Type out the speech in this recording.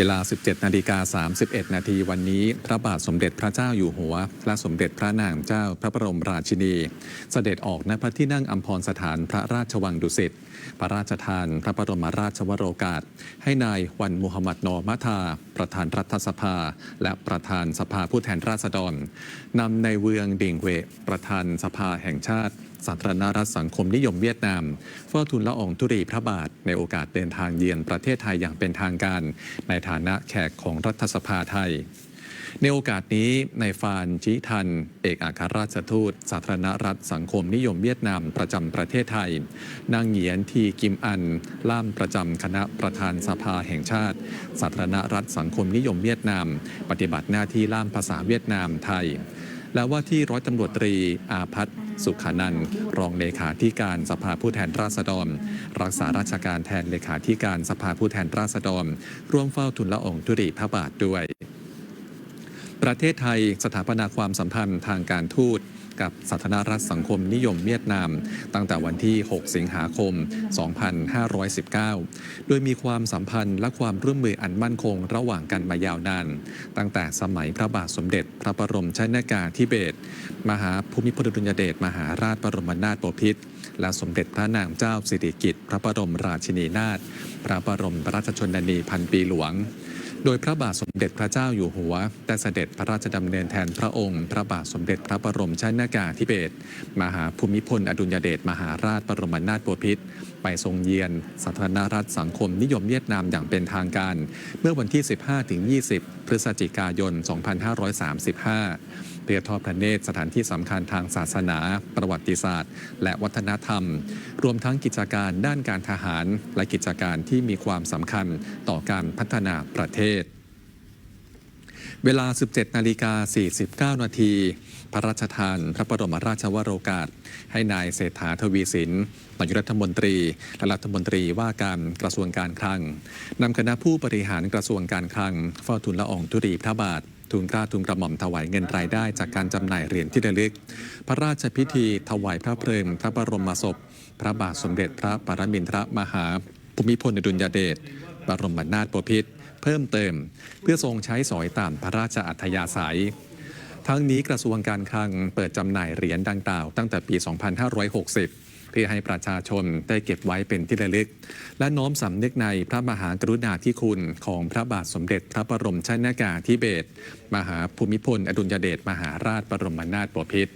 เวลา 17 นาฬิกา 31 นาทีวันนี้ พระบาทสมเด็จพระเจ้าอยู่หัว และสมเด็จพระนางเจ้าพระบรมราชินี เสด็จออกณพระที่นั่งอัมพรสถานพระราชวังดุสิต พระราชทานพระบรมราชวโรกาส ให้นายวันมุฮัมมัดนอมัทา ประธานรัฐสภา และประธานสภาผู้แทนราษฎรนำในเวืองดิงเว ประธานสภาแห่งชาติ สาธารณรัฐสังคมนิยมเวียดนาม เฝ้าทูลละอองธุรีพระบาท ในโอกาสเดินทางเยือนประเทศไทยอย่างเป็นทางการ ในฐานะแขกของรัฐสภาไทยในโอกาสนี้ในฟานจิทัน เอกอัครราชทูต สาธารณรัฐสังคมนิยมเวียดนามประจำประเทศไทย นางเหงียนทีกิมอัน ล่ามประจำคณะประธานสภาแห่งชาติ สาธารณรัฐสังคมนิยมเวียดนาม ปฏิบัติหน้าที่ล่ามภาษาเวียดนามไทย และว่าที่ร้อยตำรวจตรีอาพัฒน์ สุขานันท์รองเลขาธิการสภาผู้แทนราษฎร รักษาราชการแทนเลขาธิการสภาผู้แทนราษฎร ร่วมเฝ้าทุนละอองธุรีพระบาทด้วย ประเทศไทยสถาปนาความสัมพันธ์ทางการทูตกับสาธารณรัฐสังคมนิยมเวียดนาม ตั้งแต่วันที่ 6 สิงหาคม 2519 โดยมีความสัมพันธ์และความร่วมมืออันมั่นคงระหว่างกันมายาวนาน ตั้งแต่สมัยพระบาทสมเด็จ พระบรมชนากาธิเบศร มหาภูมิพลอดุลยเดช มหาราชบรมนาถบพิตร และสมเด็จพระนางเจ้าสิริกิติ์ พระบรมราชินีนาถ พระบรมราชชนนีพันปีหลวง โดยพระบาทสมเด็จพระเจ้าอยู่หัว ได้เสด็จพระราชดำเนินแทนพระองค์ พระบาทสมเด็จพระบรมชนากาธิเบศรมหาภูมิพลอดุลยเดชมหาราชบรมนาถบพิตรไปทรงเยียนสาธารณรัฐสังคมนิยมเวียดนามอย่างเป็นทางการ เมื่อวันที่ 15-20 พฤศจิกายน 2535 เพื่อทอดพระเนตรสถานที่สำคัญทางศาสนา ประวัติศาสตร์ และวัฒนธรรม รวมทั้งกิจการด้านการทหาร และกิจการที่มีความสำคัญต่อการพัฒนาประเทศ เวลา 17นาฬิกา49 นาทีพระราชทานพระบรมราชวโรกาส ให้นายเศรษฐาทวีสินนายรัฐมนตรี และรัฐมนตรีว่าการกระทรวงการคลังนำคณะผู้บริหารกระทรวงการคลังเฝ้าทูลละอองธุรีพระบาท ทูลกล้าทูลกระหม่อมถวายเงินรายได้จากการจำหน่ายเหรียญที่ระลึก พระราชพิธีถวายพระเพลิงพระบรมศพ พระบาทสมเด็จพระปรมินทรมหา ภูมิพลอดุลยเดชบรมนาถบพิตรเพิ่มเติม เพื่อทรงใช้สอยตามพระราชอัธยาศัยทั้งนี้กระทรวงการคลังเปิดจำหน่ายเหรียญดังกล่าวตั้งแต่ปี 2560 เพื่อให้ประชาชนได้เก็บไว้เป็นที่ระลึก และน้อมสำนึกในพระมหากรุณาธิคุณของพระบาทสมเด็จพระบรมชนากาธิเบศรมหาภูมิพล อดุลยเดชมหาราชบรมนาถบพิตร